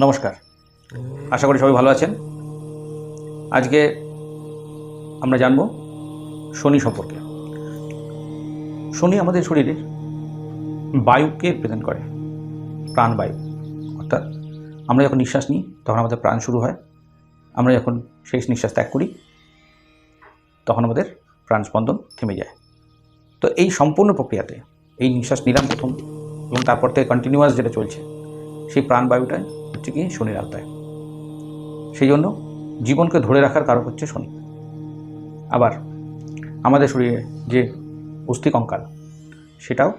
নমস্কার। আশা করি সবাই ভালো আছেন। আজকে আমরা জানব শনি সম্পর্কে। শনি আমাদের শরীরে বায়ুকে প্রেজেন্ট করে প্রাণবায়ু অর্থাৎ আমরা যখন নিঃশ্বাস নিই, তখন আমাদের প্রাণ শুরু হয়। আমরা যখন শেষ নিঃশ্বাস ত্যাগ করি, তখন আমাদের প্রাণ স্পন্দন থেমে যায়। তো এই সম্পূর্ণ প্রক্রিয়াতে, এই নিঃশ্বাস নিলাম প্রথম এবং তারপর থেকে কন্টিনিউয়াস যেটা চলছে, সেই প্রাণবায়ুটাই হচ্ছে কি শনির আওতায় সেই জন্য জীবনকে ধরে রাখার কারণ হচ্ছে শনি। আবার আমাদের শরীরে যে অস্থি কঙ্কাল সেটাও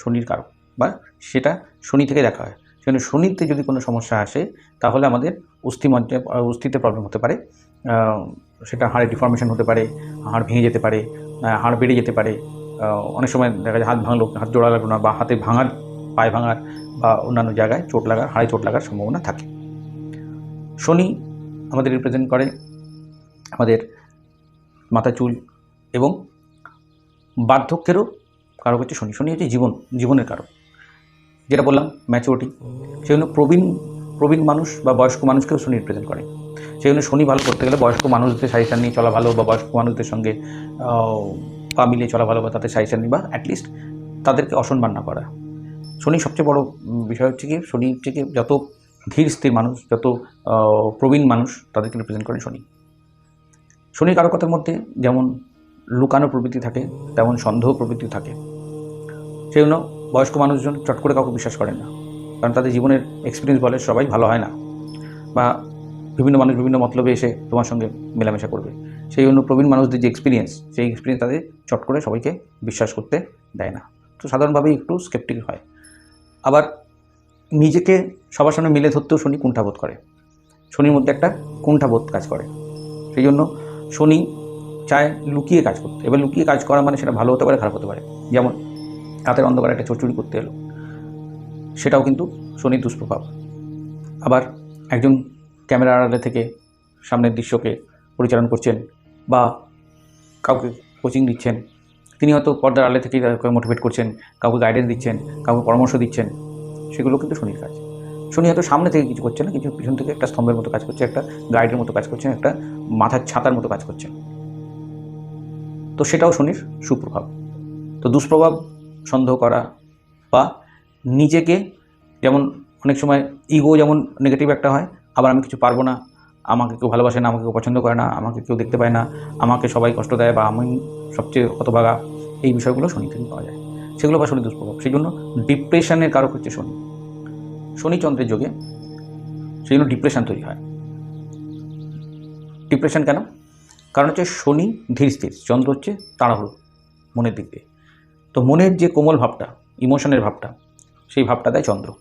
শনির কারক বা সেটা শনি থেকে দেখা হয়। সেজন্য শনিতে যদি কোনো সমস্যা আসে, তাহলে আমাদের অস্থি মজ্জা অস্থিতে প্রবলেম হতে পারে। সেটা হাড়ে ডিফর্মেশন হতে পারে, হাড় ভেঙে যেতে পারে হাড় বেড়ে যেতে পারে। অনেক সময় দেখা যায় হাত ভাঙলো, হাত জোড়া লাগল না বা হাতে ভাঙার পায়ে ভাঙার বা অন্যান্য জায়গায় চোট লাগার, হাড়ে চোট লাগার সম্ভাবনা থাকে। শনি আমাদের রিপ্রেজেন্ট করে আমাদের মাথা চুল এবং বার্ধক্যেরও কারক হচ্ছে শনি। শনি হচ্ছে জীবন, জীবনের কারক। যেটা বললাম ম্যাচুরিটি সেই জন্য প্রবীণ প্রবীণ মানুষ বা বয়স্ক মানুষকেও শনি রিপ্রেজেন্ট করে। সেই জন্য শনি ভালো করতে গেলে বয়স্ক মানুষদের সাজেশান নিয়ে চলা ভালো বা বয়স্ক মানুষদের সঙ্গে পা মিলিয়ে চলা ভালো বা তাদের সাজেশান নিই বা অ্যাটলিস্ট তাদেরকে অসম্মান না করা। শনি সবচেয়ে বড় বিষয় হচ্ছে কি, শনি হচ্ছে কি, যত ধীর স্থির মানুষ, যত প্রবীণ মানুষ, তাদেরকে রিপ্রেজেন্ট করেন শনি। শনির কারকতার মধ্যে যেমন লুকানো প্রবৃত্তি থাকে, তেমন সন্দেহ প্রবৃত্তি থাকে। সেই জন্য বয়স্ক মানুষজন চট করে কাউকে বিশ্বাস করেন না। কারণ তাদের জীবনের এক্সপিরিয়েন্স বলে সবাই ভালো হয় না। বা বিভিন্ন মানুষ বিভিন্ন মতলবে এসে তোমার সঙ্গে মেলামেশা করবে। সেই জন্য প্রবীণ মানুষদের যে এক্সপিরিয়েন্স সেই এক্সপিরিয়েন্স তাদের চট করে সবাইকে বিশ্বাস করতে দেয় না। তো সাধারণভাবেই একটু স্কেপটিক হয়। আবার নিজেকে সবার সামনে মিলে ধরতেও শনি কুণ্ঠাবোধ করে। শনির মধ্যে একটা কুণ্ঠাবোধ কাজ করে। সেই জন্য শনি চায় লুকিয়ে কাজ করতে। এবার লুকিয়ে কাজ করা মানে সেটা ভালো হতে পারে, খারাপ হতে পারে। যেমন রাতের অন্ধকারে একটা চোর চুরি করতে এলো, সেটাও কিন্তু শনির দুষ্প্রভাব। আবার একজন ক্যামেরা আড়ালে থেকে সামনের দৃশ্যকে পরিচালনা করছেন বা কাউকে কোচিং দিচ্ছেন তিনি হয়তো পর্দার আড়ালে থেকেই তাদেরকে মোটিভেট করছেন, কাউকে গাইডেন্স দিচ্ছেন, কাউকে পরামর্শ দিচ্ছেন, সেগুলো কিন্তু শনির কাজ। শনি হয়তো সামনে থেকে কিছু করছে না কিছু পিছন থেকে একটা স্তম্ভের মতো কাজ করছে, একটা গাইডের মতো কাজ করছেন একটা মাথার ছাতার মতো কাজ করছেন তো সেটাও শনির সুপ্রভাব। তো দুষ্প্রভাব সন্দেহ করা বা নিজেকে যেমন অনেক সময় ইগো যেমন নেগেটিভ একটা হয়, আবার আমি কিছু পারব না আমাকে কেউ ভালোবাসে না, আমাকে কেউ পছন্দ করে না, আমাকে কেউ দেখতে পায় না, আমাকে সবাই কষ্ট দেয় বা আমি সবচেয়ে হতভাগা, এই বিষয়গুলো শনি থেকে পাওয়া যায়। সেগুলো বা শনি দুষ্প্রভাব। সেই জন্য ডিপ্রেশনের কারক হচ্ছে শনি। শনি চন্দ্রের যোগে সেই জন্য ডিপ্রেশন তৈরি হয়। ডিপ্রেশন কেন? কারণ হচ্ছে শনি ধীর স্থির, চন্দ্র হচ্ছে তাড়াহুড়ো মনের দিক দিয়ে। তো মনের যে কোমল ভাবটা, ইমোশনের ভাবটা, সেই ভাবটা দেয় চন্দ্র।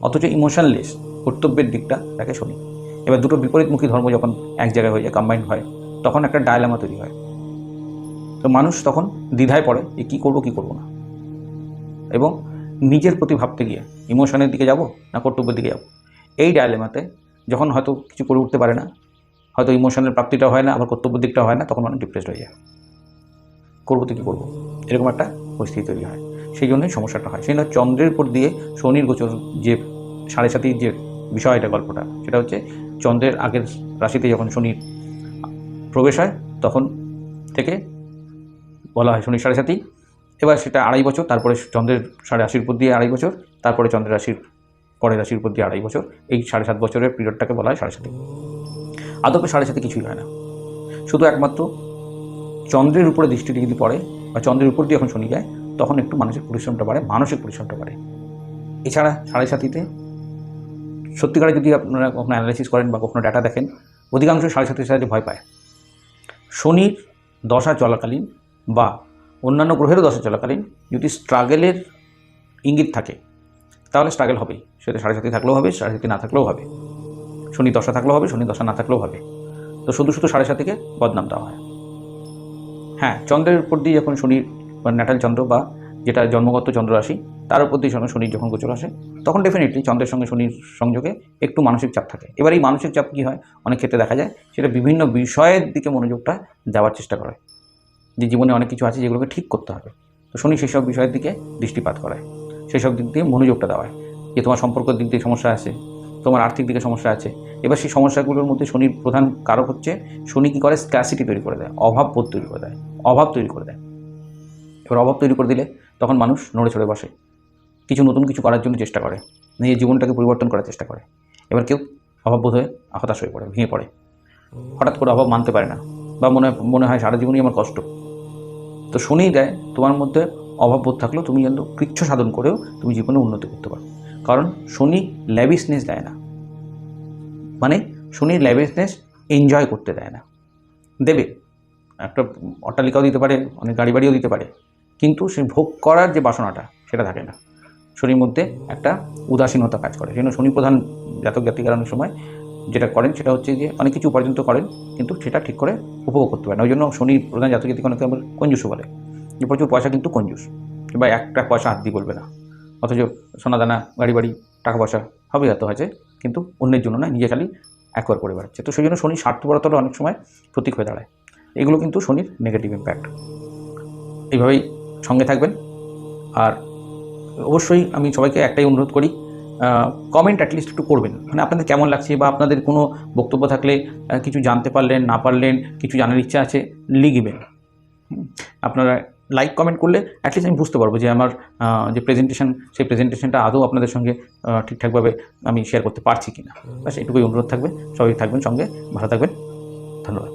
অথচ ইমোশনলেস কর্তব্যের দিকটা দেখে শনি। এবার দুটো বিপরীতমুখী ধর্ম যখন এক জায়গায় হয়ে যায় কম্বাইন্ড হয়, তখন একটা ডায়লামা তৈরি হয়। তো মানুষ তখন দ্বিধায় পড়ে যে কী করব কী করব না। এবং নিজের প্রতি ভাবতে গিয়ে ইমোশনের দিকে যাব না কর্তব্যের দিকে যাব? এই ডায়লেমাতে যখন হয়তো কিছু করে উঠতে পারে না, হয়তো ইমোশনের প্রাপ্তিটা হয় না, আবার কর্তব্যের দিকটা হয় না, তখন মানুষ ডিপ্রেসড হয়ে যায়। করব তো কী করব? এরকম একটা পরিস্থিতি তৈরি হয়। সেই জন্যই সমস্যাটা হয়। সেই জন্য চন্দ্রের উপর দিয়ে শনির গোচর যে সাড়ে সাতির যে বিষয়টা গল্পটা, সেটা হচ্ছে চন্দ্রের আগের রাশিতে যখন শনির প্রবেশ হয়, তখন থেকে বলা হয় শনির সাড়ে সাতি এবার সেটা আড়াই বছর, তারপরে চন্দ্রের সাড়ে আশির উপর দিয়ে আড়াই বছর, তারপরে চন্দ্রের রাশির পরের রাশির উপর দিয়ে আড়াই বছর। এই সাড়ে সাত বছরের পিরিয়ডটাকে বলা হয় সাড়ে সাতি আদপে সাড়ে সাথে কিছুই হয় না। শুধু একমাত্র চন্দ্রের উপরে দৃষ্টিটি যদি পড়ে বা চন্দ্রের উপর দিয়ে যখন শনি যায়, তখন একটু মানসিক পরিশ্রমটা বাড়ে, মানসিক পরিশ্রমটা বাড়ে। এছাড়া সাড়ে সাতিতে সত্যিকারে যদি আপনারা কখনো অ্যানালাইসিস করেন বা কখনো ডাটা দেখেন, অধিকাংশ সাড়ে সাথে ভয় পায়। শনির দশা চলাকালীন বা অন্যান্য গ্রহেরও দশা চলাকালীন যদি স্ট্রাগেলের ইঙ্গিত থাকে, তাহলে স্ট্রাগেল হবেই। সেটা সাড়ে সাতি থাকলেও হবে, সাড়ে সাতি না থাকলেও হবে। শনি দশা থাকলেও হবে শনি দশা না থাকলেও হবে। তো শুধু শুধু সাড়ে সাতিকে বদনাম দেওয়া হয়। হ্যাঁ চন্দ্রের উপর দিয়ে যখন শনির ন্যাটাল চন্দ্র বা যেটা জন্মগত চন্দ্র রাশি তার উপর যখন শনির যখন গোচর আসে, তখন ডেফিনেটলি চন্দ্রের সঙ্গে শনির সংযোগে একটু মানসিক চাপ থাকে। এবার এই মানসিক চাপ কী হয়? অনেক ক্ষেত্রে দেখা যায়, সেটা বিভিন্ন বিষয়ের দিকে মনোযোগটা দেওয়ার চেষ্টা করে। যে জীবনে অনেক কিছু আছে যেগুলোকে ঠিক করতে হবে। তো শনি সেসব বিষয়ের দিকে দৃষ্টিপাত করায় সেসব দিক দিয়ে মনোযোগটা দেওয়ায়। যে তোমার সম্পর্কের দিক দিয়ে সমস্যা আছে, তোমার আর্থিক দিকে সমস্যা আছে, এবার সেই সমস্যাগুলোর মধ্যে শনির প্রধান কারক হচ্ছে, শনি কী করে? স্ক্যাসিটি তৈরি করে দেয়, অভাব বোধ তৈরি করে দেয়, অভাব তৈরি করে দেয়। এবার অভাব তৈরি করে দিলে তখন মানুষ নড়ে চড়ে বসে। কিছু নতুন কিছু করার জন্য চেষ্টা করে। নিজের জীবনটাকে পরিবর্তন করার চেষ্টা করে। এবার কেউ অভাববোধ হয়ে হতাশ হয়ে পড়ে, ভেঙে পড়ে। হঠাৎ করে অভাব মানতে পারে না বা মনে মনে হয় সারা জীবনই আমার কষ্ট। তো শনি দেয় তোমার মধ্যে অভাববোধ থাকলেও তুমি কিন্তু কৃচ্ছ সাধন করেও তুমি জীবনে উন্নতি করতে পারো। কারণ শনি ল্যাবিসনেস দেয় না। মানে শনি ল্যাবিসনেস এনজয় করতে দেয় না। দেবে। একটা অট্টালিকাও দিতে পারে, অনেক গাড়ি বাড়িও দিতে পারে। কিন্তু সে ভোগ করার যে বাসনাটা, সেটা থাকে না। শনির মধ্যে একটা উদাসীনতা কাজ করে। সেই জন্য শনি প্রধান জাতক জাতিকার অনেক সময় যেটা করেন সেটা হচ্ছে যে অনেক কিছু উপার্জন তো করেন, কিন্তু সেটা ঠিক করে উপভোগ করতে পারেন ওই জন্য শনি প্রধান জাতক জাতিকা অনেকে আবার কঞ্জুসও বলে যে প্রচুর পয়সা কিন্তু কঞ্জুস বা একটা পয়সা হাত দিয়ে বলবে না। অথচ সোনাদানা গাড়ি বাড়ি, টাকা পয়সা সবই এত হয়েছে, কিন্তু অন্যের জন্য না নিজে খালি একবার করে বেড়াচ্ছে। তো সেই জন্য শনি স্বার্থপরতারও অনেক সময় প্রতীক হয়ে দাঁড়ায়। এগুলো কিন্তু শনির নেগেটিভ ইম্প্যাক্ট এইভাবেই সঙ্গে থাকবেন। আর অবশ্যই আমি সবাইকে একটাই অনুরোধ করি কমেন্ট অ্যাটলিস্ট একটু করবেন। মানে আপনাদের কেমন লাগছে বা আপনাদের কোনো বক্তব্য থাকলে কিছু জানতে পারলেন, না পারলেন, কিছু জানার ইচ্ছা আছে, লিখবেন। আপনারা লাইক কমেন্ট করলে অ্যাটলিস্ট আমি বুঝতে পারব যে আমার যে প্রেজেন্টেশন সেই প্রেজেন্টেশনটা আদৌ আপনাদের সঙ্গে ঠিকঠাকভাবে আমি শেয়ার করতে পারছি কি না ব্যাস, এটুকুই অনুরোধ থাকবে। সবাই থাকবেন সঙ্গে, ভালো থাকবেন। ধন্যবাদ।